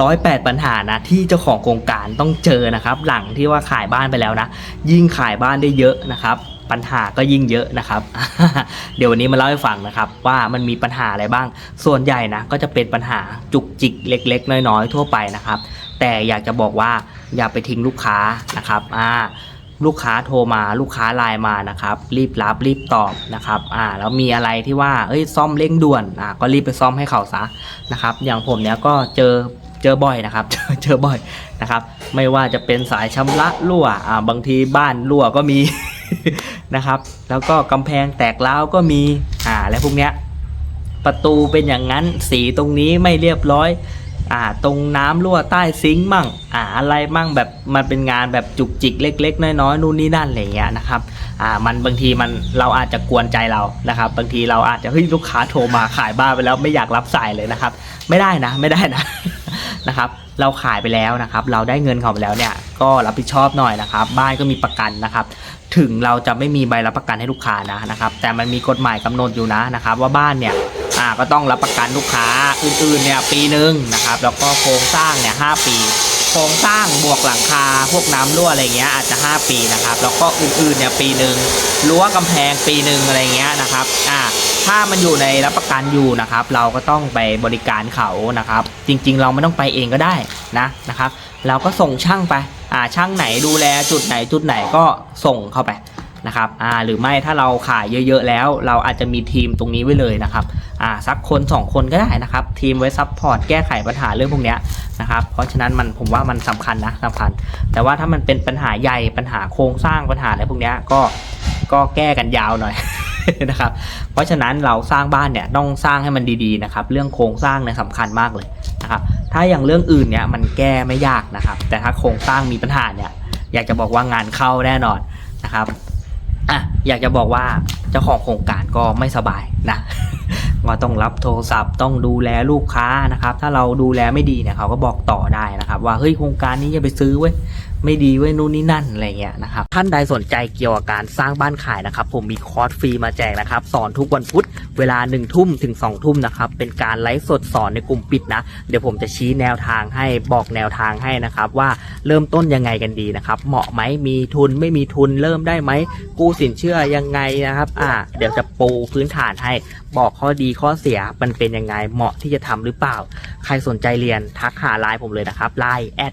ร้อยแปดปัญหานะที่เจ้าของโครงการต้องเจอนะครับ หลังที่ว่าขายบ้านไปแล้วนะ ยิ่งขายบ้านได้เยอะนะครับ ปัญหาก็ยิ่งเยอะนะครับ เดี๋ยววันนี้มาเล่าให้ฟังนะครับว่ามันมีปัญหาอะไรบ้าง ส่วนใหญ่นะก็จะเป็นปัญหาจุกจิกเล็ก ๆ น้อยๆทั่วไปนะครับ แต่อยากจะบอกว่าอย่าไปทิ้งลูกค้านะครับอ่าลูกค้าโทรมาลูกค้าไลน์มานะครับ รีบรับรีบตอบนะครับอ่าแล้วมีอะไรที่ว่าเอ้ยซ่อมเร่งด่วนอ่าก็รีบไปซ่อมให้เขาซะนะครับ อย่างผมเนี้ยก็เจอ เจอบ่อยนะครับ เจอบ่อยนะครับ ไม่ว่าจะเป็นสายชำระรั่วอ่าบางทีบ้านรั่วก็มีนะครับ แล้วก็กำแพงแตกร้าวก็มีอ่าและพวกเนี้ยประตูเป็นอย่างนั้นสีตรงนี้ไม่เรียบร้อยอ่าตรงน้ำรั่วใต้ซิงค์มั่งอ่าอะไรมั่งแบบมันเป็นงานแบบจุกจิกเล็ก ๆ น้อยๆนู่นนี่นั่นอะไรเงี้ยนะครับอ่ามันบางทีมันเราอาจจะกวนใจเรานะครับ บางทีเราอาจจะเฮ้ยลูกค้าโทรมาขายบ้านไปแล้วไม่อยากรับสายเลยนะครับ ไม่ได้นะไม่ได้นะ นะครับเราขายไปแล้วนะครับ เราได้เงินเขาไปแล้วเนี่ยก็รับผิดชอบหน่อยนะครับ บ้านก็มีประกันนะครับ ถึงเราจะไม่มีใบรับประกันให้ลูกค้านะนะครับ แต่มันมีกฎหมายกำหนดอยู่นะนะครับ ว่าบ้านเนี่ยอ่าก็ต้องรับประกันลูกค้าอื่นๆเนี่ยปีหนึ่งนะครับ แล้วก็โครงสร้างเนี่ยหปี ครงสร้างบวกหลังคา พวกน้ำรั่วอะไรเงี้ยอาจจะ 5 ปีนะครับ แล้วก็อื่นๆเนี่ยปีหนึ่งรั้วกำแพงปีหนึ่งอะไรเงี้ยนะครับอ่าถ้ามันอยู่ในรับประกันอยู่นะครับ เราก็ต้องไปบริการเขานะครับ จริงๆ เราไม่ต้องไปเองก็ได้นะนะครับ เราก็ส่งช่างไปอ่าช่างไหนดูแลจุดไหนจุดไหนก็ส่งเข้าไปนะครับอ่าหรือไม่ถ้าเราขายเยอะๆแล้ว เราอาจจะมีทีมตรงนี้ไว้เลยนะครับอ่าสักคน 2 คนก็ได้นะครับ ทีมไว้ซัพพอร์ตแก้ไขปัญหาเรื่องพวกเนี้ย นะครับ เพราะฉะนั้นมันผมว่ามันสำคัญนะสำคัญ แต่ว่าถ้ามันเป็นปัญหาใหญ่ปัญหาโครงสร้างปัญหาอะไรพวกนี้ก็ก็แก้กันยาวหน่อยนะครับ เพราะฉะนั้นเราสร้างบ้านเนี่ยต้องสร้างให้มันดีๆนะครับ เรื่องโครงสร้างเนี่ยสำคัญมากเลยนะครับ ถ้าอย่างเรื่องอื่นเนี่ยมันแก้ไม่ยากนะครับ แต่ถ้าโครงสร้างมีปัญหาเนี่ย อยากจะบอกว่างานเข้าแน่นอนนะครับอะอยากจะบอกว่าเจ้าของโครงการก็ไม่สบายนะ ว่าต้องรับโทรศัพท์ ต้องดูแลลูกค้านะครับ ถ้าเราดูแลไม่ดีเนี่ยเขาก็บอกต่อได้นะครับ ว่าเฮ้ยโครงการนี้อย่าไปซื้อเว้ยไม่ดีเว้นู่นนี่นั่นอะไรเงี้ยนะครับท่านใดสนใจเกี่ยวกับการสร้างบ้านขายนะครับ ผมมีคอร์สฟรีมาแจกนะครับ สอนทุกวันพุธเวลา1นึ่ทุ่มถึง2องทุ่มนะครับเป็นการไลฟ์สดสอนในกลุ่มปิดนะ เดี๋ยวผมจะชี้แนวทางให้บอกแนวทางให้นะครับว่าเริ่มต้นยังไงกันดีนะครับเหมาะไหมมีทุนไม่มีทุนเริ่มได้ไหมกู้สินเชื่อยังไงนะครับอ่าเดี๋ยวจะปูพื้นฐานให้บอกข้อดีข้อเสียมันเป็นยังไงเหมาะที่จะทำหรือเปล่า ใครสนใจเรียนทักหาไลน์ผมเลยนะครับไลน์ at